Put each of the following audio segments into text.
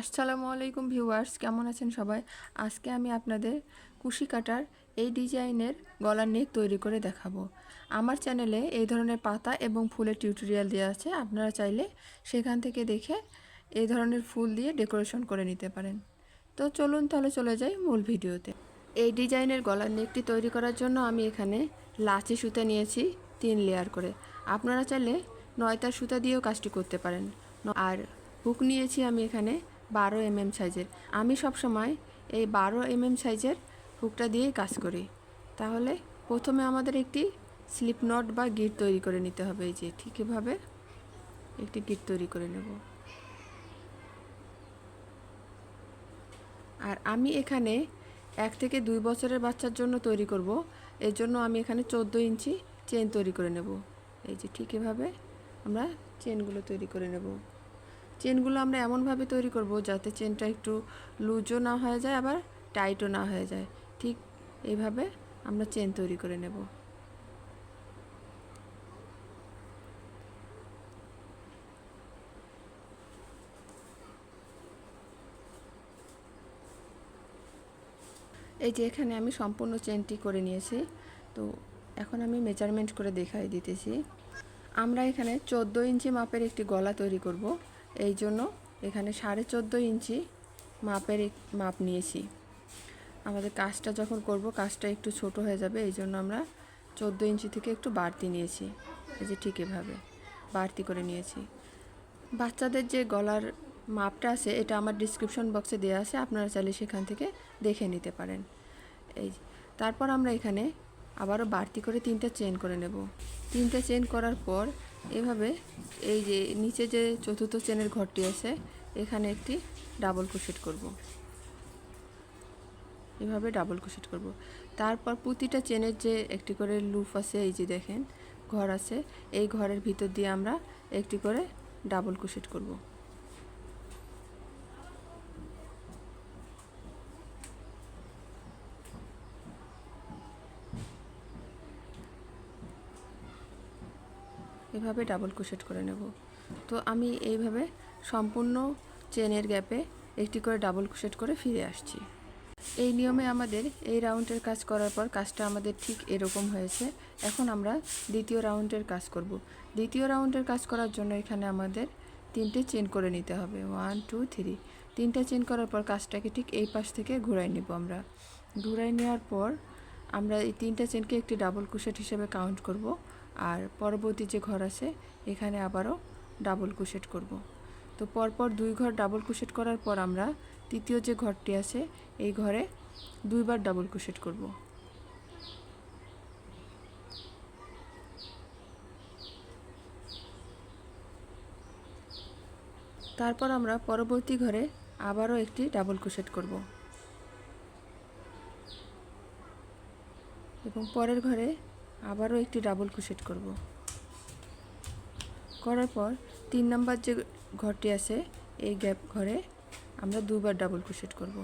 আসসালামু আলাইকুম ভিউয়ার্স, কেমন আছেন সবাই? আজকে আমি আপনাদের কুশি কাটার এই ডিজাইনের গলার নেক তৈরি করে দেখাবো। আমার চ্যানেলে এই ধরনের পাতা এবং ফুলের টিউটোরিয়াল দেওয়া আছে, আপনারা চাইলে সেখান থেকে দেখে এই ধরনের ফুল দিয়ে ডেকোরেশন করে নিতে পারেন। তো চলুন তাহলে চলে যাই মূল ভিডিওতে। এই ডিজাইনের গলার নেকটি তৈরি করার জন্য আমি এখানে লাচি সুতা নিয়েছি তিন লেয়ার করে। আপনারা চাইলে নয়তার সুতা দিয়েও কাজটি করতে পারেন। আর হুক নিয়েছি আমি এখানে বারো এম এম সাইজের। আমি সব সময় এই বারো এম এম সাইজের হুকটা দিয়েই কাজ করি। তাহলে প্রথমে আমাদের একটি স্লিপ নট বা গিট তৈরি করে নিতে হবে। এই যে ঠিক এভাবে একটি গিট তৈরি করে নেব। আর আমি এখানে এক থেকে দুই বছরের বাচ্চার জন্য তৈরি করব। এর জন্য আমি এখানে চোদ্দ ইঞ্চি চেন তৈরি করে নেব। এই যে ঠিক এভাবে আমরা চেনগুলো তৈরি করে নেব। চেনগুলো আমরা এমনভাবে তৈরি করব যাতে চেনটা একটু লুজও না হয়ে যায়, আবার টাইটও না হয়ে যায়। ঠিক এইভাবে আমরা চেন তৈরি করে নেব। এই যে এখানে আমি সম্পূর্ণ চেনটি করে নিয়েছি। তো এখন আমি মেজারমেন্ট করে দেখাই দিতেছি। আমরা এখানে চোদ্দ ইঞ্চি মাপের একটি গলা তৈরি করব। এই জন্য এখানে সাড়ে চোদ্দ ইঞ্চি মাপের মাপ নিয়েছি। আমাদের কাজটা যখন করব, কাজটা একটু ছোট হয়ে যাবে এই জন্য আমরা চোদ্দ ইঞ্চি থেকে একটু বাড়তি নিয়েছি। এই যে ঠিক এভাবে বাড়তি করে নিয়েছি। বাচ্চাদের যে গলার মাপটা আছে, এটা আমার ডিসক্রিপশন বক্সে দেওয়া আছে, আপনারা চাইলে সেখান থেকে দেখে নিতে পারেন। এই তারপর আমরা এখানে আবারও বাড়তি করে তিনটা চেন করে নেব। তিনটা চেন করার পর এভাবে এই যে নিচে যে চতুর্থ চেনের ঘরটি আছে, এখানে একটি ডাবল ক্রোশেট করব। এভাবে ডাবল ক্রোশেট করব। তারপর প্রতিটা চেনের যে একটি করে লুপ আছে, এই যে দেখেন, ঘর আছে, এই ঘরের ভিতর দিয়ে আমরা একটি করে ডাবল ক্রোশেট করব। এভাবে ডাবল ক্রোশেট করে নেব। তো আমি এইভাবে সম্পূর্ণ চেনের গ্যাপে একটি করে ডাবল ক্রোশেট করে ফিরে আসছি। এই নিয়মে আমাদের এই রাউন্ডের কাজ করার পর কাজটা আমাদের ঠিক এরকম হয়েছে। এখন আমরা দ্বিতীয় রাউন্ডের কাজ করব। দ্বিতীয় রাউন্ডের কাজ করার জন্য এখানে আমাদের তিনটে চেন করে নিতে হবে। ওয়ান টু থ্রি তিনটে চেন করার পর কাজটাকে ঠিক এই পাশ থেকে ঘুরাই নেব আমরা। ঘুরাই নেওয়ার পর আমরা এই তিনটা চেনকে একটি ডাবল কুশেট হিসেবে কাউন্ট করব। আর পরবর্তী যে ঘর আছে, এখানে আবারও ডাবল কুশেট করব। তো পরপর দুই ঘর ডাবল কুশেট করার পর আমরা তৃতীয় যে ঘরটি আছে, এই ঘরে দুইবার ডাবল কুশেট করব। তারপর আমরা পরবর্তী ঘরে আবারও একটি ডাবল কুশেট করব। এবং পরের ঘরে আবারও একটি ডাবল কুশেট করব। করার পর তিন নাম্বার যে ঘরটি আছে, এই গ্যাপ ঘরে আমরা দুবার ডাবল কুশেট করব।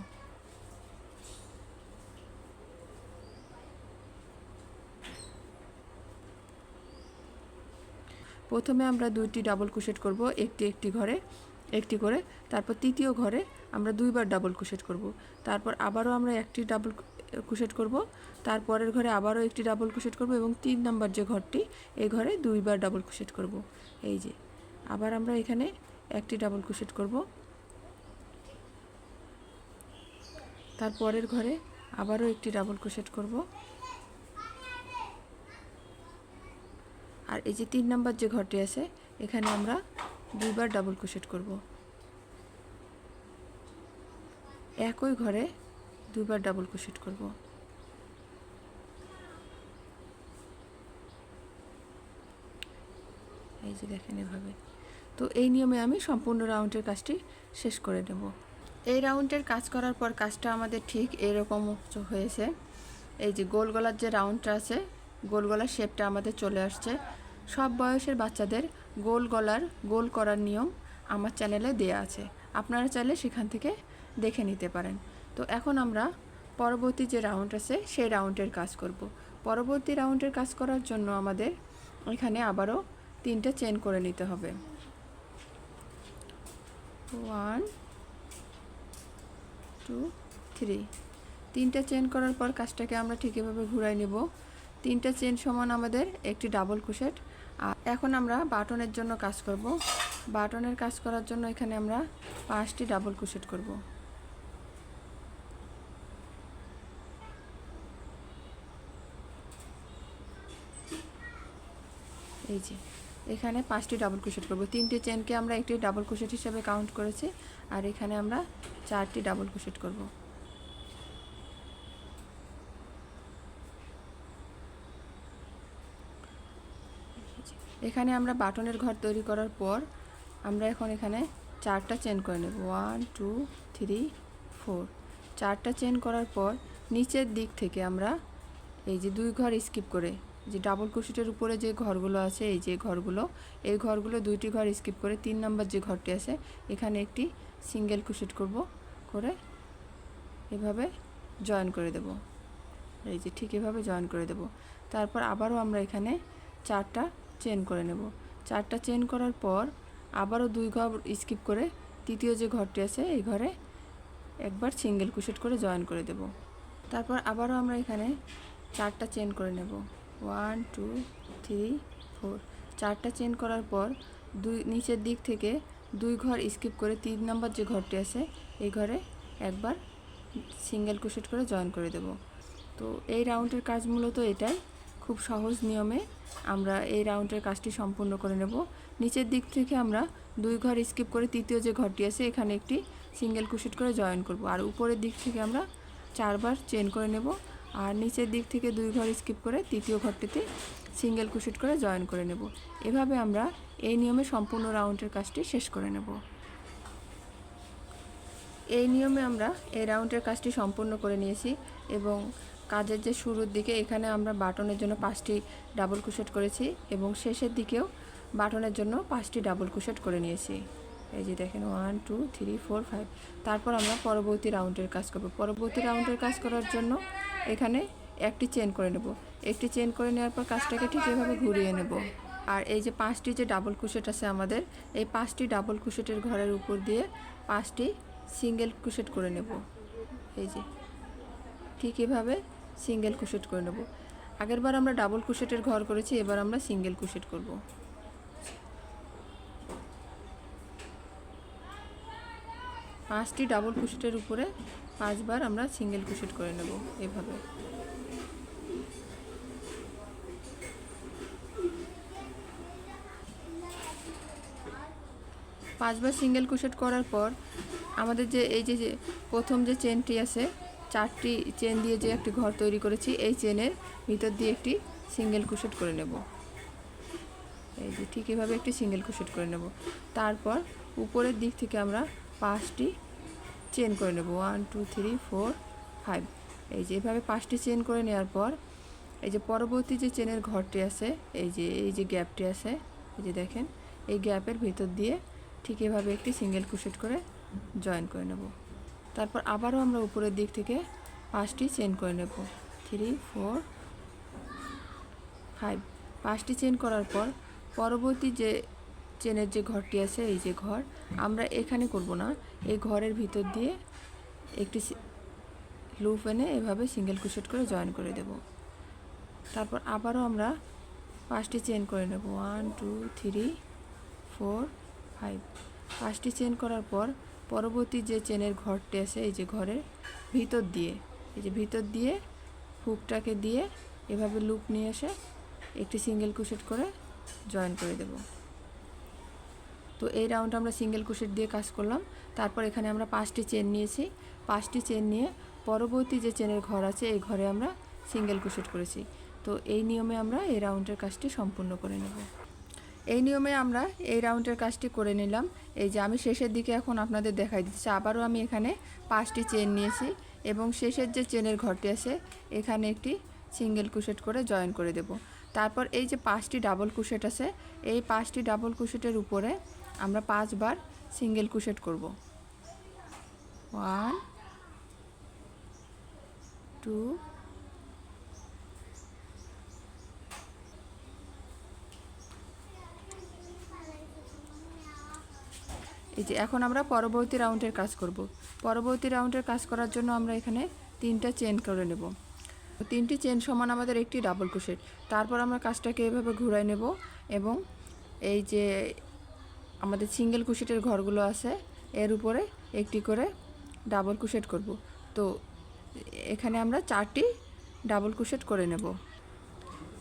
প্রথমে আমরা দুইটি ডাবল কুশেট করব, একটি একটি ঘরে, একটি করে। তারপর তৃতীয় ঘরে আমরা দুইবার ডাবল কুশেট করব। তারপর আবারও আমরা একটি ডাবল কুশেট করব। তারপরের ঘরে আবারও একটি ডাবল কুশেট করব এবং তিন নাম্বার যে ঘরটি, এই ঘরে দুইবার ডাবল কুশেট করব। এই যে, আবার আমরা এখানে একটি ডাবল কুশেট করব। তারপরের ঘরে আবারও একটি ডাবল কুশেট করব। আর এই যে তিন নাম্বার যে ঘরটি আছে, এখানে আমরা দুইবার ডাবল কুশেট করব। একই ঘরে দুইবার ডাবল কুশেট করব। এই যে দেখেন এভাবে। তো এই নিয়মে আমি সম্পূর্ণ রাউন্ডের কাজটি শেষ করে নেব এই রাউন্ডের কাজ করার পর কাজটা আমাদের ঠিক এরকম হয়েছে। এই যে গোল গলার যে রাউন্ডটা আছে, গোল গলার শেপটা আমাদের চলে আসছে। সব বয়সের বাচ্চাদের গোল গলার, গোল করার নিয়ম আমার চ্যানেলে দেয়া আছে। আপনারা চাইলে সেখান থেকে দেখে নিতে পারেন। তো এখন আমরা পরবর্তী যে রাউন্ড আছে, সেই রাউন্ডের কাজ করব। পরবর্তী রাউন্ডের কাজ করার জন্য আমাদের এখানে আবারও তিনটা চেন করে নিতে হবে। ওয়ান টু থ্রি তিনটা চেন করার পর কাজটাকে আমরা ঠিক এভাবে ঘুরাই নেব। তিনটা চেন সমান আমাদের একটি ডাবল কুশেট আর এখন আমরা বাটনের জন্য কাজ করব। বাটনের কাজ করার জন্য এখানে আমরা পাঁচটি ডাবল কুশেট করব। এই যে, এখানে পাঁচটি ডাবল কুশেট করব। তিনটি চেনকে আমরা একটি ডাবল কুশেট হিসাবে কাউন্ট করেছি, আর এখানে আমরা চারটি ডাবল কুশেট করব। এখানে আমরা বাটনের ঘর তৈরি করার পর আমরা এখন এখানে চারটা চেন করে নেব। ওয়ান টু থ্রি ফোর চারটা চেন করার পর নিচের দিক থেকে আমরা এই যে দুই ঘর স্কিপ করে যে ডাবল কুশিটের উপরে যে ঘরগুলো আছে, এই যে ঘরগুলো, এই ঘরগুলো দুইটি ঘর স্কিপ করে তিন নাম্বার যে ঘরটি আছে, এখানে একটি সিঙ্গেল কুশিট করব, করে এভাবে জয়েন করে দেব। এই যে ঠিক এভাবে জয়েন করে দেব। তারপর আবারও আমরা এখানে চারটা চেন করে নেব। চারটা চেন করার পর আবারও দুই ঘর স্কিপ করে তৃতীয় যে ঘরটি আছে, এই ঘরে একবার সিঙ্গেল কুশেট করে জয়েন করে দেব। তারপর আবারও আমরা এখানে চারটা চেন করে নেব। ওয়ান টু থ্রি ফোর চারটা চেন করার পর দুই, নিচের দিক থেকে দুই ঘর স্কিপ করে তিন নম্বর যে ঘরটি আছে, এই ঘরে একবার সিঙ্গেল কুশেট করে জয়েন করে দেব। তো এই রাউন্ডের কাজ মূলত এটাই। খুব সহজ নিয়মে আমরা এই রাউন্ডের কাজটি সম্পূর্ণ করে নেব। নিচের দিক থেকে আমরা দুই ঘর স্কিপ করে তৃতীয় যে ঘরটি আছে, এখানে একটি সিঙ্গেল কুশিট করে জয়েন করব। আর উপরের দিক থেকে আমরা চারবার চেন করে নেব। আর নিচের দিক থেকে দুই ঘর স্কিপ করে তৃতীয় ঘরটিতে সিঙ্গেল কুশিট করে জয়েন করে নেব। এভাবে আমরা এই নিয়মে সম্পূর্ণ রাউন্ডের কাজটি শেষ করে নেব। এই নিয়মে আমরা এই রাউন্ডের কাজটি সম্পূর্ণ করে নিয়েছি এবং কাজের যে শুরুর দিকে এখানে আমরা বাটনের জন্য পাঁচটি ডাবল কুশেট করেছি এবং শেষের দিকেও বাটনের জন্য পাঁচটি ডাবল কুশেট করে নিয়েছি। এই যে দেখেন one two three four five তারপর আমরা পরবর্তী রাউন্ডের কাজ করব। পরবর্তী রাউন্ডের কাজ করার জন্য এখানে একটি চেন করে নেব। একটি চেন করে নেওয়ার পর কাজটাকে ঠিক এভাবে ঘুরিয়ে নেব। আর এই যে পাঁচটি যে ডাবল কুশেট আছে আমাদের, এই পাঁচটি ডাবল কুশেটের ঘরের উপর দিয়ে পাঁচটি সিঙ্গেল কুশেট করে নেব। এই যে ঠিক এভাবে সিঙ্গেল কুশেট করে নেব। আগেরবার আমরা ডাবল কুশেটের ঘর করেছি, এবার আমরা সিঙ্গেল কুশেট করব। পাঁচটি ডাবল কুশেটের উপরে পাঁচবার আমরা সিঙ্গেল কুশেট করে নেব এভাবে। পাঁচবার সিঙ্গেল কুশেট করার পর আমাদের যে, এই যে যে প্রথম যে চেনটি আছে, চারটি চেন দিয়ে যে একটি ঘর তৈরি করেছি, এই চেনের ভিতর দিয়ে একটি সিঙ্গেল কুশেট করে নেব। এই যে ঠিক এভাবে একটি সিঙ্গেল কুশেট করে নেব। তারপর উপরের দিক থেকে আমরা পাঁচটি চেন করে নেব। One two three four five এই যে এভাবে পাঁচটি চেন করে নেওয়ার পর, এই যে পরবর্তী যে চেনের ঘরটি আছে, এই যে এই যে গ্যাপটি আছে, এই যে দেখেন, এই গ্যাপের ভিতর দিয়ে ঠিক এভাবে একটি সিঙ্গেল কুশেট করে জয়েন করে নেব। তারপর আবারও আমরা উপরের দিক থেকে পাঁচটি চেন করে নেব। থ্রি ফোর ফাইভ পাঁচটি চেন করার পর, পরবর্তী যে চেনের যে ঘরটি আছে, এই যে ঘর, আমরা এখানে করব না। এই ঘরের ভিতর দিয়ে একটি লুপ এনে এভাবে সিঙ্গেল কুশেট করে জয়েন করে দেব। তারপর আবারও আমরা পাঁচটি চেন করে নেব। One, two, three, four, five. পাঁচটি চেন করার পর পরবর্তী যে চেনের ঘরটি আছে, এই যে ঘরের ভিতর দিয়ে, এই যে ভিতর দিয়ে হুকটাকে দিয়ে এভাবে লুপ নিয়ে এসে একটি সিঙ্গেল কুশেট করে জয়েন করে দেব। তো এই রাউন্ড আমরা সিঙ্গেল কুশেট দিয়ে কাজ করলাম। তারপর এখানে আমরা পাঁচটি চেন নিয়েছি। পাঁচটি চেন নিয়ে পরবর্তী যে চেনের ঘর আছে, এই ঘরে আমরা সিঙ্গেল কুশেট করেছি। তো এই নিয়মে আমরা এই রাউন্ডের কাজটি সম্পূর্ণ করে নেব। এই নিয়মে আমরা এই রাউন্ডের কাজটি করে নিলাম। এই যে আমি শেষের দিকে এখন আপনাদের দেখাই দিচ্ছি, আবারও আমি এখানে পাঁচটি চেন নিয়েছি এবং শেষের যে চেনের ঘরটি আছে, এখানে একটি সিঙ্গেল কুশেট করে জয়েন করে দেব। তারপর এই যে পাঁচটি ডাবল কুশেট আছে, এই পাঁচটি ডাবল কুশেটের উপরে আমরা পাঁচবার সিঙ্গেল কুশেট করব। ওয়ান, টু, এই যে এখন আমরা পরবর্তী রাউন্ডের কাজ করব। পরবর্তী রাউন্ডের কাজ করার জন্য আমরা এখানে তিনটা চেন করে নেব। তিনটি চেন সমান আমাদের একটি ডাবল ক্রোশেট তারপর আমরা কাজটাকে এভাবে ঘুরাই নেব এবং এই যে আমাদের সিঙ্গেল কুশেটের ঘরগুলো আছে, এর উপরে একটি করে ডাবল কুশেট করব। তো এখানে আমরা চারটি ডাবল কুশেট করে নেব।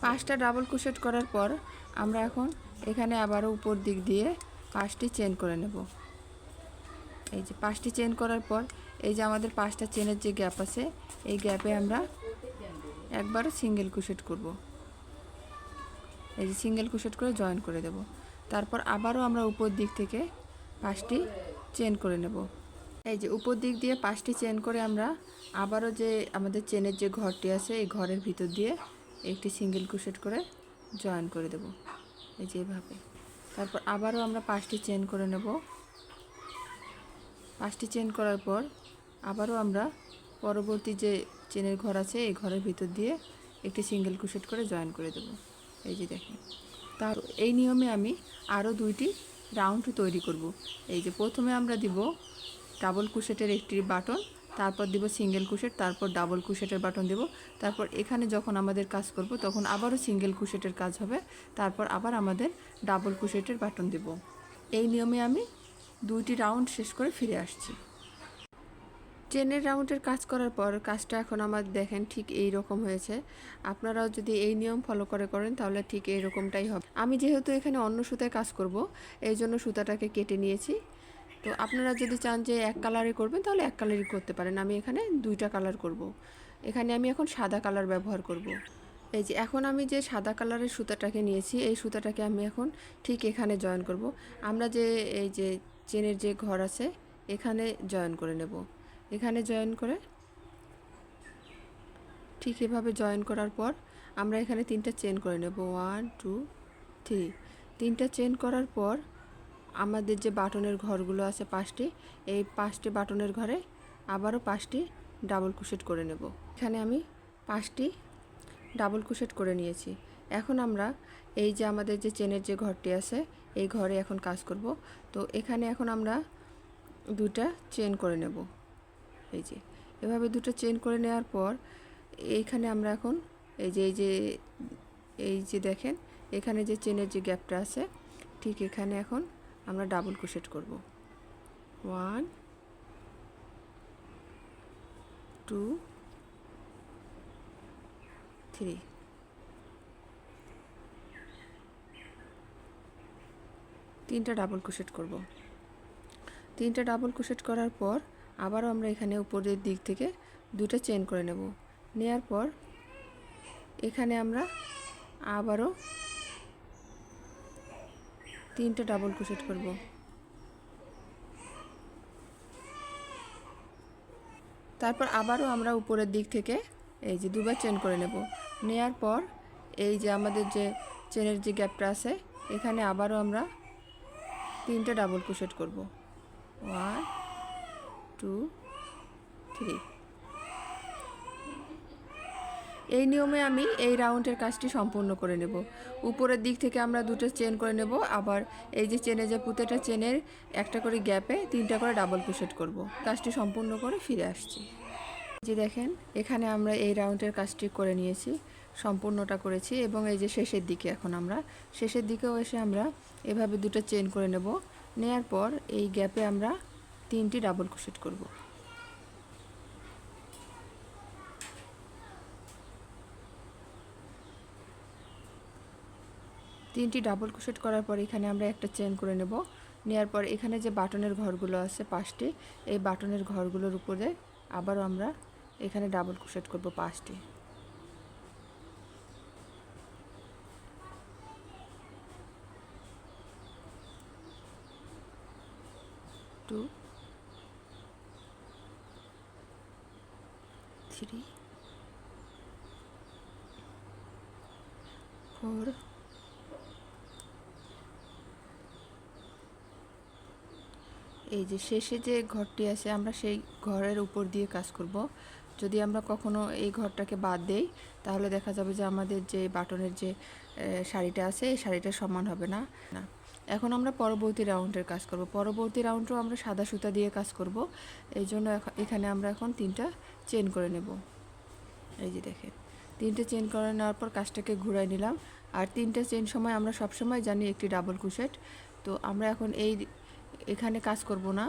পাঁচটা ডাবল কুশেট করার পর আমরা এখন এখানে আবারও উপর দিক দিয়ে পাঁচটি চেন করে নেব। এই যে পাঁচটি চেন করার পর এই যে আমাদের পাঁচটা চেনের যে গ্যাপ আছে, এই গ্যাপে আমরা একবার সিঙ্গেল কুশেট করব। এই যে সিঙ্গেল কুশেট করে জয়েন করে দেব। তারপর আবারও আমরা উপর দিক থেকে পাঁচটি চেন করে নেব। এই যে উপর দিক দিয়ে পাঁচটি চেন করে আমরা আবারও যে আমাদের চেনের যে ঘরটি আছে, এই ঘরের ভিতর দিয়ে একটি সিঙ্গেল কুশেট করে জয়েন করে দেব। এই যে এভাবে। তারপর আবারও আমরা পাঁচটি চেন করে নেব। পাঁচটি চেন করার পর আবারও আমরা পরবর্তী যে চেনের ঘর আছে, এই ঘরের ভিতর দিয়ে একটি সিঙ্গেল কুশেট করে জয়েন করে দেব। এই যে দেখেন। তার এই নিয়মে আমি আরও দুইটি রাউন্ড তৈরি করব। এই যে প্রথমে আমরা দিব ডাবল কুশেটের একটি বাটন, তারপর দিব সিঙ্গেল কুশেট তারপর ডাবল কুশেটের বাটন দেব। তারপর এখানে যখন আমাদের কাজ করব তখন আবারও সিঙ্গেল কুশেটের কাজ হবে। তারপর আবার আমাদের ডাবল কুশেটের বাটন দেব। এই নিয়মে আমি দুইটি রাউন্ড শেষ করে ফিরে আসছি। চেনের রাউন্ডের কাজ করার পর কাজটা এখন আমার দেখেন ঠিক এই রকম হয়েছে আপনারাও যদি এই নিয়ম ফলো করে করেন তাহলে ঠিক এই রকমটাই হবে আমি যেহেতু এখানে অন্য সুতায় কাজ করব, এই জন্য সুতাটাকে কেটে নিয়েছি তো আপনারা যদি চান যে এক কালারে করবেন তাহলে এক কালারই করতে পারেন আমি এখানে দুইটা কালার করব। এখানে আমি এখন সাদা কালার ব্যবহার করব। এই যে এখন আমি যে সাদা কালারের সুতাটাকে নিয়েছি, এই সুতাটাকে আমি এখন ঠিক এখানে জয়েন করব। আমরা যে এই যে চেনের যে ঘর আছে, এখানে জয়েন করে নেব এখানে জয়েন করে। ঠিক এভাবে জয়েন করার পর আমরা এখানে তিনটা চেন করে নেব। One, two, three. তিনটা চেন করার পর আমাদের যে বাটনের ঘরগুলো আছে পাঁচটি, এই পাঁচটি বাটনের ঘরে আবারও পাঁচটি ডাবল কুশেট করে নেব। এখানে আমি পাঁচটি ডাবল কুশেট করে নিয়েছি। এখন আমরা এই যে আমাদের যে চেনের যে ঘরটি আছে, এই ঘরে এখন কাজ করব। তো এখানে এখন আমরা দুটা চেন করে নেব। এই যে, এভাবে দুটো চেন করে নেওয়ার পর এইখানে আমরা এখন এই যে এই যে এই যে দেখেন, এখানে যে চেনের যে গ্যাপটা আছে, ঠিক এখানে এখন আমরা ডাবল ক্রোশেট করব। ওয়ান টু থ্রি তিনটা ডাবল ক্রোশেট করব। তিনটা ডাবল ক্রোশেট করার পর আবারও আমরা এখানে উপরের দিক থেকে দুটো চেন করে নেব। নেয়ার পর এখানে আমরা আবারও তিনটা ডাবল ক্রোশেট করব। তারপর আবারও আমরা উপরের দিক থেকে এই যে দুবার চেন করে নেব। নেয়ার পর এই যে আমাদের যে চেনের যে গ্যাপটা আছে, এখানে আবারও আমরা তিনটা ডাবল ক্রোশেট করব। ওয়ান টু থ্রি এই নিয়মে আমি এই রাউন্ডের কাজটি সম্পূর্ণ করে নেব। উপরের দিক থেকে আমরা দুটো চেন করে নেব, আবার এই যে চেনে যে পুঁতেটা চেনের একটা করে গ্যাপে তিনটা করে ডাবল ক্রোশেট করব। কাজটি সম্পূর্ণ করে ফিরে আসছি। যে দেখেন, এখানে আমরা এই রাউন্ডের কাজটি করে নিয়েছি, সম্পূর্ণটা করেছি এবং এই যে শেষের দিকে এখন আমরা, শেষের দিকেও এসে আমরা এভাবে দুটো চেন করে নেব। নেয়ার পর এই গ্যাপে আমরা তিনটি ডাবল ক্রোশেট করব। তিনটি ডাবল ক্রোশেট করার পর এখানে আমরা একটা চেন করে নেব। নেওয়ার পর এখানে যে বাটনের ঘরগুলো আছে পাঁচটি, এই বাটনের ঘরগুলোর উপরে আবারও আমরা এখানে ডাবল ক্রোশেট করব পাঁচটি। টু থ্রি ফোর এই যে শেষে যে ঘরটি আছে, আমরা সেই ঘরের উপর দিয়ে কাজ করব। যদি আমরা কখনো এই ঘরটাকে বাদ দেই, তাহলে দেখা যাবে যে আমাদের যে বাটনের যে শাড়িটা আছে, এই শাড়িটা সমান হবে না। না। এখন আমরা পরবর্তী রাউন্ডের কাজ করব। পরবর্তী রাউন্ডও আমরা সাদা সুতা দিয়ে কাজ করব। এই জন্য এখ- এখানে আমরা এখন তিনটা চেন করে নেব। এই যে দেখেন, তিনটে চেন করে নেওয়ার পর কাজটাকে ঘুরাই নিলাম। আর তিনটে চেন সময় আমরা সব সময় জানি একটি ডাবল কুশেট তো আমরা এখন এই এখানে কাজ করব না,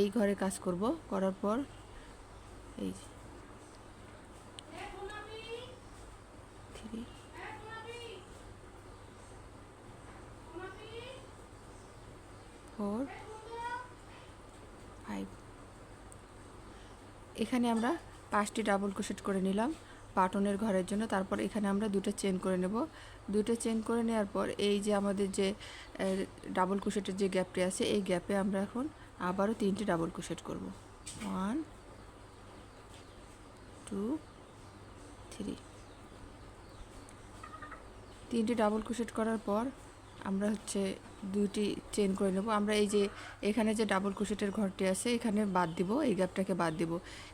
এই ঘরে কাজ করব, করার পর এই থ্রি ফোর ফাইভ এখানে আমরা পাঁচটি ডাবল ক্রোশেট করে নিলাম। বাটনের ঘরের জন্য। তারপর এখানে আমরা দুটো চেন করে নেব। দুটো চেন করে নেওয়ার পর এই যে আমাদের যে ডাবল কুশেটের যে গ্যাপটি আছে, এই গ্যাপে আমরা এখন আবারও তিনটে ডাবল কুশেট করব। One, two, three. তিনটে ডাবল কুশেট করার পর আমরা হচ্ছে দুইটি চেন করে নেব। আমরা এই যে এখানে যে ডাবল কুশেটের ঘরটি আছে, এখানে বাদ দিব, এই গ্যাপটাকে বাদ দিব।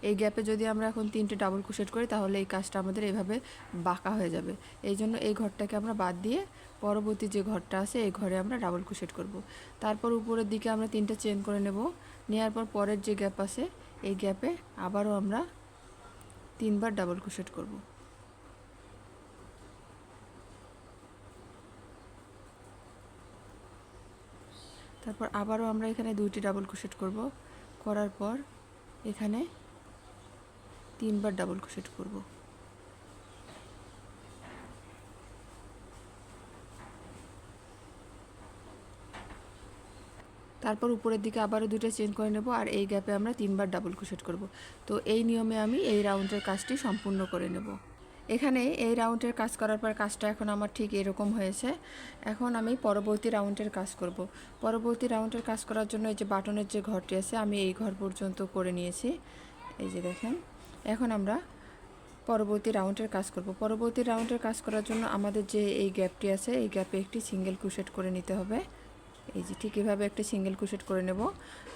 এই গ্যাপে যদি আমরা এখন তিনটে ডাবল কুশেট করি, তাহলে এই কাজটা আমাদের এভাবে বাঁকা হয়ে যাবে। এই জন্য এই ঘরটাকে আমরা বাদ দিয়ে পরবর্তী যে ঘরটা আছে, এই ঘরে আমরা ডাবল কুশেট করব। তারপর উপরের দিকে আমরা তিনটে চেন করে নেব। নেওয়ার পর পরের যে গ্যাপ আছে, এই গ্যাপে আবারও আমরা তিনবার ডাবল কুশেট করব। তারপর আবারও আমরা এখানে দুইটি ডাবল ক্রোশেট করব। করার পর এখানে তিনবার ডাবল ক্রোশেট করব। তারপর উপরের দিকে আবারও দুটো চেঞ্জ করে নেব আর এই গ্যাপে আমরা তিনবার ডাবল ক্রোশেট করব। তো এই নিয়মে আমি এই রাউন্ডের কাজটি সম্পূর্ণ করে নেব। এখানে এই রাউন্ডের কাজ করার পর কাজটা এখন আমার ঠিক এরকম হয়েছে। এখন আমি পরবর্তী রাউন্ডের কাজ করব। পরবর্তী রাউন্ডের কাজ করার জন্য এই যে বাটনের যে ঘরটি আছে, আমি এই ঘর পর্যন্ত করে নিয়েছি। এই যে দেখেন, এখন আমরা পরবর্তী রাউন্ডের কাজ করব। পরবর্তী রাউন্ডের কাজ করার জন্য আমাদের যে এই গ্যাপটি আছে, এই গ্যাপে একটি সিঙ্গেল কুশেট করে নিতে হবে। এই যে ঠিক এভাবে একটি সিঙ্গেল কুশেট করে নেব।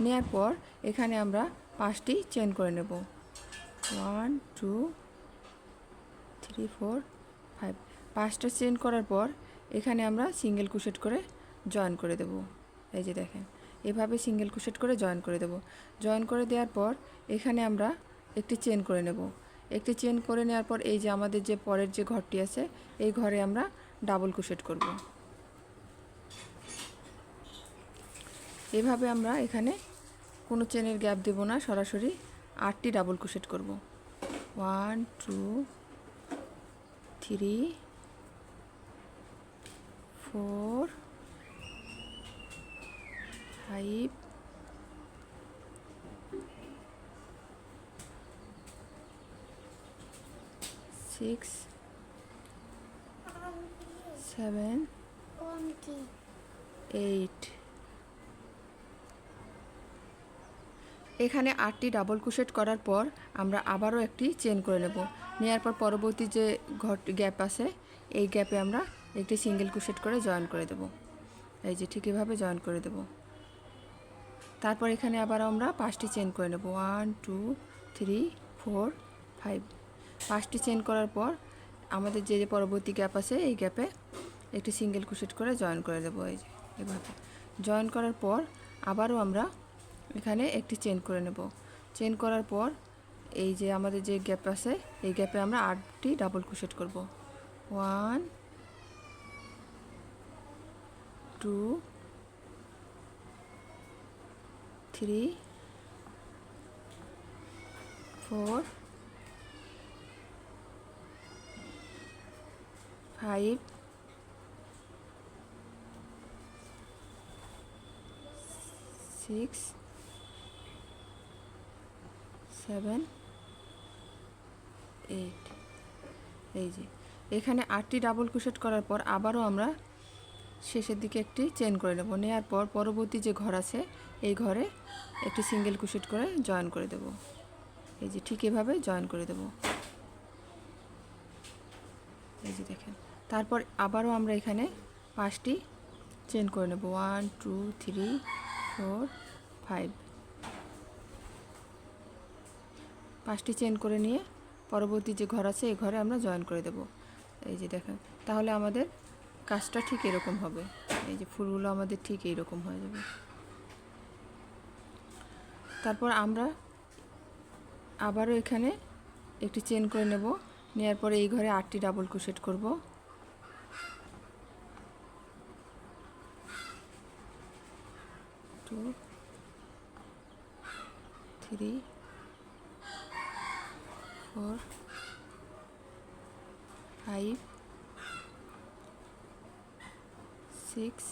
নেওয়ার পর এখানে আমরা পাঁচটি চেন করে নেব। One, two three four five পাঁচটা চেন করার পর এখানে আমরা সিঙ্গেল ক্রুশেট করে জয়েন করে দেব। এই যে দেখেন, এভাবে সিঙ্গেল ক্রুশেট করে জয়েন করে দেব। জয়েন করে দেওয়ার পর এখানে আমরা একটি চেন করে নেব। একটি চেন করে নেওয়ার পর এই যে আমাদের যে পরের যে ঘরটি আছে, এই ঘরে আমরা ডাবল ক্রুশেট করব। এভাবে আমরা এখানে কোনো চেনের গ্যাপ দেব না, সরাসরি আটটি ডাবল ক্রুশেট করব। One two three four five six seven eight এখানে আটটি ডাবল ক্রোশেট করার পর আমরা আবারও একটি চেন করে নেব। নেওয়ার পর পরবর্তী যে ঘর গ্যাপ আছে, এই গ্যাপে আমরা একটি সিঙ্গেল ক্রোশেট করে জয়েন করে দেব। এই যে ঠিক এভাবে জয়েন করে দেব। তারপর এখানে আবার আমরা পাঁচটি চেন করে নেব। One two three four five পাঁচটি চেন করার পর আমাদের যে যে পরবর্তী গ্যাপ আছে, এই গ্যাপে একটি সিঙ্গেল ক্রোশেট করে জয়েন করে দেবো। এই যে এভাবে। জয়েন করার পর আবারও আমরা এখানে একটি চেন করে নেব। চেন করার পর এই যে আমাদের যে গ্যাপ আছে, এই গ্যাপে আমরা আটটি ডাবল ক্রোশেট করব। One two three four five six seven eight এই যে, এখানে আটটি ডাবল ক্রোশেট করার পর আবারও আমরা শেষের দিকে একটি চেন করে নেব। নেওয়ার পর পরবর্তী যে ঘর আছে, এই ঘরে একটি সিঙ্গেল ক্রোশেট করে জয়েন করে দেব। এই যে, ঠিক এভাবে জয়েন করে দেব। এই যে দেখেন, তারপর আবারও আমরা এখানে পাঁচটি চেন করে নেব। One two three four five পাঁচটি চেন করে নিয়ে পরবর্তী যে ঘর আছে, এই ঘরে আমরা জয়েন করে দেব। এই যে দেখেন, তাহলে আমাদের কাজটা ঠিক এরকম হবে। এই যে ফুলগুলো আমাদের ঠিক এইরকম হয়ে যাবে। তারপর আমরা আবারও এখানে একটি চেন করে নেব। নেওয়ার পরে এই ঘরে আটটি ডাবল ক্রোশেট করব। Two, three four five six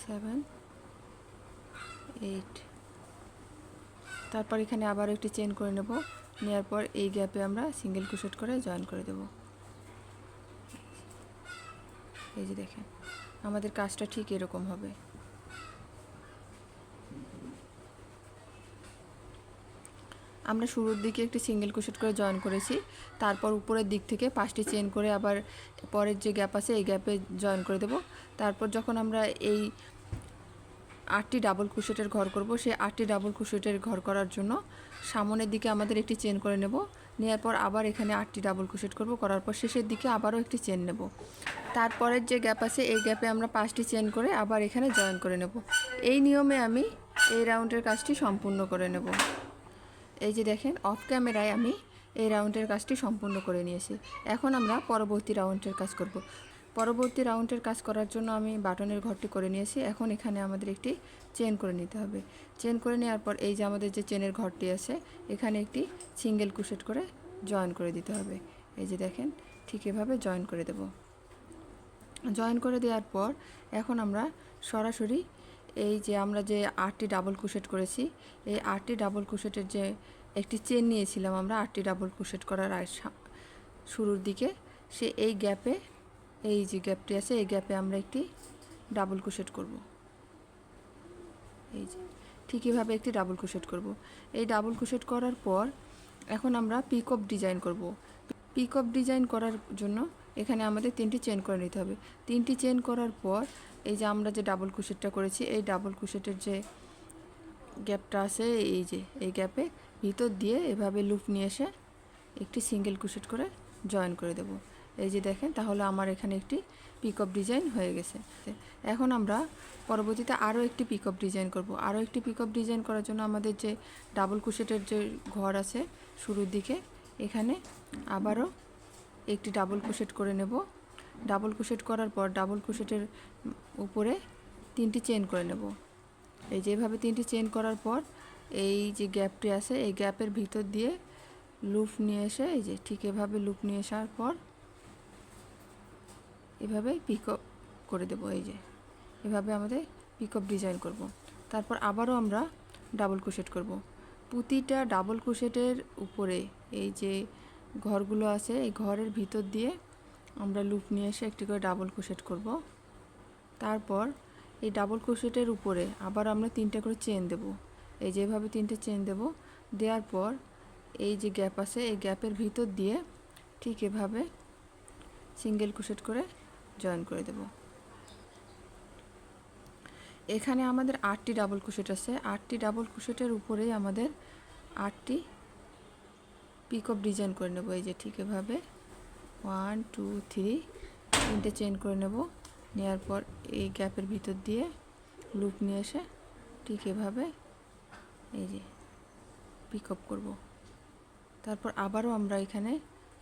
seven eight তারপর এখানে আবার একটি চেন করে নেব। নেওয়ার পর এই গ্যাপে আমরা সিঙ্গেল কুশেট করে জয়েন করে দেব। এই যে দেখেন, আমাদের কাজটা ঠিক এরকম হবে। আমরা শুরুর দিকে একটি সিঙ্গেল কুশেট করে জয়েন করেছি। তারপর উপরের দিক থেকে পাঁচটি চেন করে আবার পরের যে গ্যাপ আছে, এই গ্যাপে জয়েন করে দেব। তারপর যখন আমরা এই আটটি ডাবল কুশেটের ঘর করব, সেই আটটি ডাবল কুশেটের ঘর করার জন্য সামনের দিকে আমাদের একটি চেন করে নেব। নেওয়ার পর আবার এখানে আটটি ডাবল কুশেট করব, করার পর শেষের দিকে আবারও একটি চেন নেব। তারপরের যে গ্যাপ আছে, এই গ্যাপে আমরা পাঁচটি চেন করে আবার এখানে জয়েন করে নেব। এই নিয়মে আমি এই রাউন্ডের কাজটি সম্পূর্ণ করে নেব। এই যে দেখেন অফ ক্যামেরায় আমি এই রাউন্ডের কাজটি সম্পূর্ণ করে নিয়েছি। এখন আমরা পরবর্তী রাউন্ডের কাজ করব। পরবর্তী রাউন্ডের কাজ করার জন্য আমি বাটনের ঘরটি করে নিয়েছি। এখন এখানে আমাদের একটি চেন করে নিতে হবে। চেন করে নেওয়ার পর এই যে আমাদের যে চেনের ঘরটি আছে, এখানে একটি সিঙ্গেল কুশেট করে জয়েন করে দিতে হবে। এই যে দেখেন, ঠিক এভাবে জয়েন করে দেব। জয়েন করে দেওয়ার পর এখন আমরা সরাসরি এই যে আমরা যে আটটি ডাবল কুশেট করেছি, এই আটটি ডাবল কুশেটের যে একটি চেন নিয়েছিলাম আমরা, আটটি ডাবল কুশেট করার শুরুর দিকে, সে এই গ্যাপে এই যে গ্যাপটি আছে, এই গ্যাপে আমরা একটি ডাবল কুশেট করব। এই যে, ঠিক এভাবে একটি ডাবল কুশেট করব। এই ডাবল কুশেট করার পর, এখন আমরা পিকঅপ ডিজাইন করব। পিকঅপ ডিজাইন করার জন্য এখানে আমাদের তিনটি চেন করে নিতে হবে। তিনটি চেন করার পর এই যে আমরা যে ডাবল কুশেটটা করেছি, এই ডাবল কুশেটের যে গ্যাপটা আছে, এই যে, এই গ্যাপে ভিতর দিয়ে এভাবে লুপ নিয়ে এসে একটি সিঙ্গেল কুশেট করে জয়েন করে দেব। এই যে দেখেন, তাহলে আমার এখানে একটি পিকঅপ ডিজাইন হয়ে গেছে। এখন আমরা পরবর্তীতে আরও একটি পিকঅপ ডিজাইন করব। আরও একটি পিকঅপ ডিজাইন করার জন্য আমাদের যে ডাবল কুশেটের যে ঘর আছে, শুরুর দিকে, এখানে আবারও একটি ডাবল কুশেট করে নেব। ডাবল কুশেট করার পর ডাবল কুশেটের উপরে তিনটি চেন করে নেব। এই যেভাবে তিনটি চেন করার পর এই যে গ্যাপটি আছে, এই গ্যাপের ভিতর দিয়ে লুপ নিয়ে এসে, এই যে ঠিক এভাবে লুপ নিয়ে আসার পর এভাবে পিকআপ করে দেব, এই যে। এভাবে আমাদের পিকআপ ডিজাইন করব। তারপর আবারও আমরা ডাবল কুশেট করব। প্রতিটা ডাবল কুশেটের উপরে এই যে ঘরগুলো আছে, এই ঘরের ভিতর দিয়ে আমরা লুপ নিয়ে এসে একটি করে ডাবল কুশেট করব। তারপর এই ডাবল ক্রোশেটের উপরে আবার আমরা তিনটা করে চেন দেব। এই যেভাবে তিনটে চেন দেব, দেওয়ার পর এই যে গ্যাপ আছে, এই গ্যাপের ভিতর দিয়ে ঠিক এভাবে সিঙ্গেল ক্রোশেট করে জয়েন করে দেব। এখানে আমাদের আটটি ডাবল ক্রোশেট আছে। আটটি ডাবল ক্রোশেটের উপরেই আমাদের আটটি পিকঅপ ডিজাইন করে নেব। এই যে ঠিক এভাবে ওয়ান টু থ্রি তিনটে চেন করে নেব। নেওয়ার পর এই গ্যাপের ভিতর দিয়ে লুপ নিয়ে এসে ঠিক এভাবে এই যে পিক আপ করব। তারপর আবারও আমরা এখানে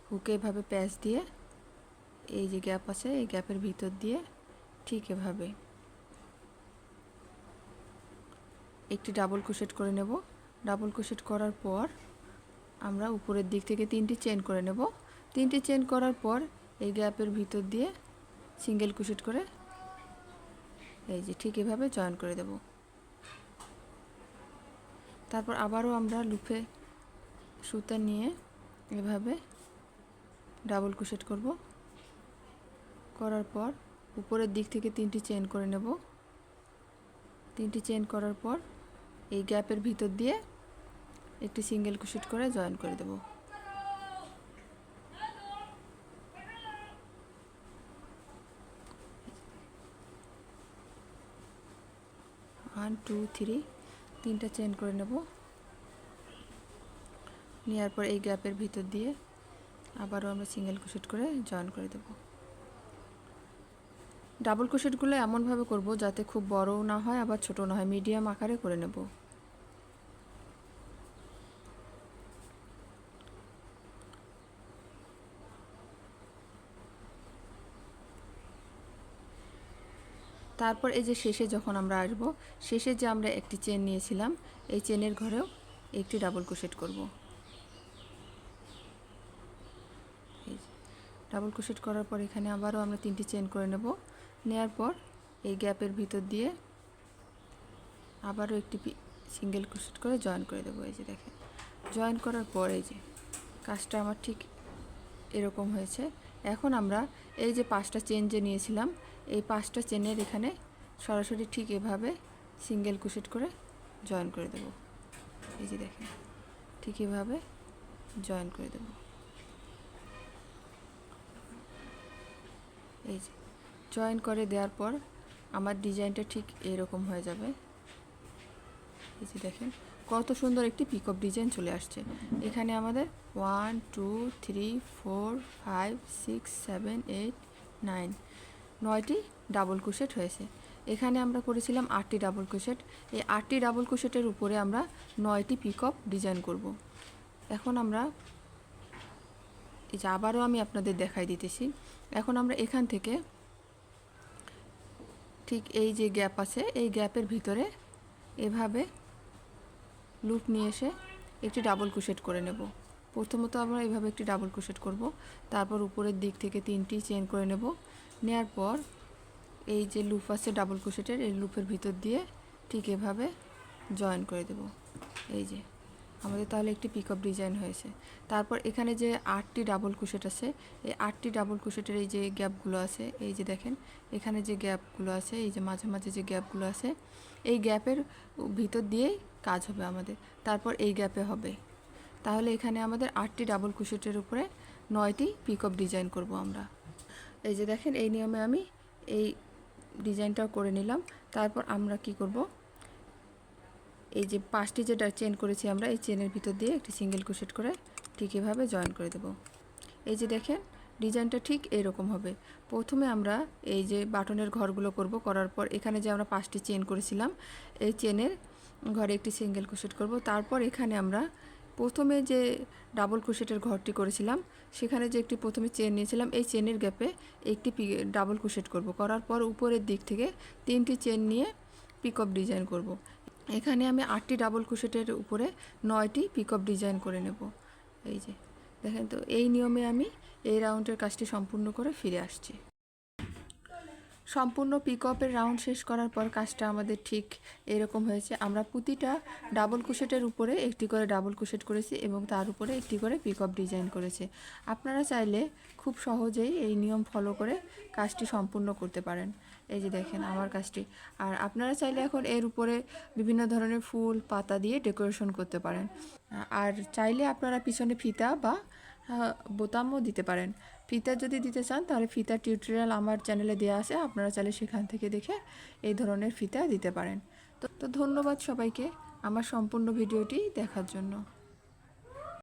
হুকে এভাবে প্যাচ দিয়ে এই যে গ্যাপ আছে, এই গ্যাপের ভিতর দিয়ে ঠিক এভাবে একটি ডাবল কুশেট করে নেব। ডাবল কুশেট করার পর আমরা উপরের দিক থেকে তিনটি চেন করে নেব। তিনটি চেন করার পর এই গ্যাপের ভিতর দিয়ে সিঙ্গেল কুশেট করে এই যে ঠিক এভাবে জয়েন করে দেব। তারপর আবারও আমরা লুফে সুতা নিয়ে এভাবে ডাবল কুশেট করব। করার পর উপরের দিক থেকে তিনটি চেন করে নেব। তিনটি চেন করার পর এই গ্যাপের ভিতর দিয়ে একটি সিঙ্গেল কুশেট করে জয়েন করে দেবো। ওয়ান টু থ্রি তিনটা চেন করে নেব। নেওয়ার পর এই গ্যাপের ভিতর দিয়ে আবারও আমরা সিঙ্গেল ক্রোশেট করে জয়েন করে দেব। ডাবল ক্রোশেটগুলো এমনভাবে করব যাতে খুব বড়ও না হয়, আবার ছোট না হয় মিডিয়াম আকারে করে নেব। তারপর এই যে শেষে যখন আমরা আসব, শেষে যে আমরা একটি চেন নিয়েছিলাম, এই চেনের ঘরেও একটি ডাবল ক্রোশেট করব। ডাবল ক্রোশেট করার পর এখানে আবারও আমরা তিনটি চেন করে নেব। নেয়ার পর এই গ্যাপের ভিতর দিয়ে আবারও একটি সিঙ্গেল ক্রোশেট করে জয়েন করে দেবো। এই যে দেখেন জয়েন করার পর এই যে কাজটা আমার ঠিক এরকম হয়েছে। এখন আমরা এই যে পাঁচটা চেন যে নিয়েছিলাম এই পাঁচটা চেনের এখানে সরাসরি ঠিক এভাবে সিঙ্গেল কুশেট করে জয়েন করে দেব। এই যে দেখেন, ঠিক এভাবে জয়েন করে দেব। এই যে, জয়েন করে দেওয়ার পর আমার ডিজাইনটা ঠিক এরকম হয়ে যাবে। এই যে দেখেন, কত সুন্দর একটি পিকঅপ ডিজাইন চলে আসছে। এখানে আমাদের one two three four five six seven eight nine নয়টি ডাবল কুশেট হয়েছে। এখানে আমরা করেছিলাম আটটি ডাবল কুশেট এই আটটি ডাবল কুশেটের উপরে আমরা নয়টি পিকঅপ ডিজাইন করব। এখন আমরা এই যে আবারও আমি আপনাদের দেখাই দিতেছি। এখন আমরা এখান থেকে ঠিক এই যে গ্যাপ আছে, এই গ্যাপের ভিতরে এভাবে লুপ নিয়ে এসে একটি ডাবল কুশেট করে নেব। প্রথমত আমরা এভাবে একটি ডাবল কুশেট করব, তারপর উপরের দিক থেকে তিনটি চেন করে নেব। নেয়ার পর এই যে লুপ আছে ডাবল কুশেটের এই লুপের ভিতর দিয়ে ঠিক এভাবে জয়েন করে দেব। এই যে, আমাদের তাহলে একটি পিকআপ ডিজাইন হয়েছে। তারপর এখানে যে আটটি ডাবল কুশেট আছে, এই আটটি ডাবল কুশেটের এই যে গ্যাপগুলো আছে, এই যে দেখেন, এখানে যে গ্যাপগুলো আছে, এই যে মাঝে মাঝে যে গ্যাপগুলো আছে, এই গ্যাপের ভিতর দিয়েই কাজ হবে আমাদের। তারপর এই গ্যাপে হবে। তাহলে এখানে আমাদের আটটি ডাবল কুশেটের উপরে নয়টি পিকআপ ডিজাইন করব আমরা। এই যে দেখেন, এই নিয়মে আমি এই ডিজাইনটাও করে নিলাম। তারপর আমরা কি করব? এই যে পাঁচটি যেটা চেন করেছি আমরা, এই চেনের ভিতর দিয়ে একটি সিঙ্গেল কুশেট করে ঠিক এভাবে জয়েন করে দেব। এই যে দেখেন, ডিজাইনটা ঠিক এরকম হবে। প্রথমে আমরা এই যে বাটনের ঘরগুলো করব, করার পর এখানে যে আমরা পাঁচটি চেন করেছিলাম, এই চেনের ঘরে একটি সিঙ্গেল কুশেট করব। তারপর এখানে আমরা প্রথমে যে ডাবল কুশেটের ঘরটি করেছিলাম, সেখানে যে একটি প্রথমে চেন নিয়েছিলাম, এই চেনের গ্যাপে একটি ডাবল কুশেট করব। করার পর উপরের দিক থেকে তিনটি চেন নিয়ে পিকঅপ ডিজাইন করব। এখানে আমি আটটি ডাবল কুশেটের উপরে নয়টি পিকঅপ ডিজাইন করে নেব। এই যে, দেখেন তো, এই নিয়মে আমি এই রাউন্ডের কাজটি সম্পূর্ণ করে ফিরে আসছি। সম্পূর্ণ পিকআপের রাউন্ড শেষ করার পর কাজটা আমাদের ঠিক এরকম হয়েছে। আমরা প্রতিটা ডাবল কুশেটের উপরে একটি করে ডাবল কুশেট করেছি এবং তার উপরে একটি করে পিকআপ ডিজাইন করেছে। আপনারা চাইলে খুব সহজেই এই নিয়ম ফলো করে কাজটি সম্পূর্ণ করতে পারেন। এই যে দেখেন আমার কাজটি। আর আপনারা চাইলে এখন এর উপরে বিভিন্ন ধরনের ফুল, পাতা দিয়ে ডেকোরেশন করতে পারেন। আর চাইলে আপনারা পিছনে ফিতা বা বোতামও দিতে পারেন। ফিতা যদি দিতে চান, তাহলে ফিতা টিউটোরিয়াল আমার চ্যানেলে দেওয়া আছে। আপনারা চাইলে সেখান থেকে দেখে এই ধরনের ফিতা দিতে পারেন। তো তো ধন্যবাদ সবাইকে আমার সম্পূর্ণ ভিডিওটি দেখার জন্য।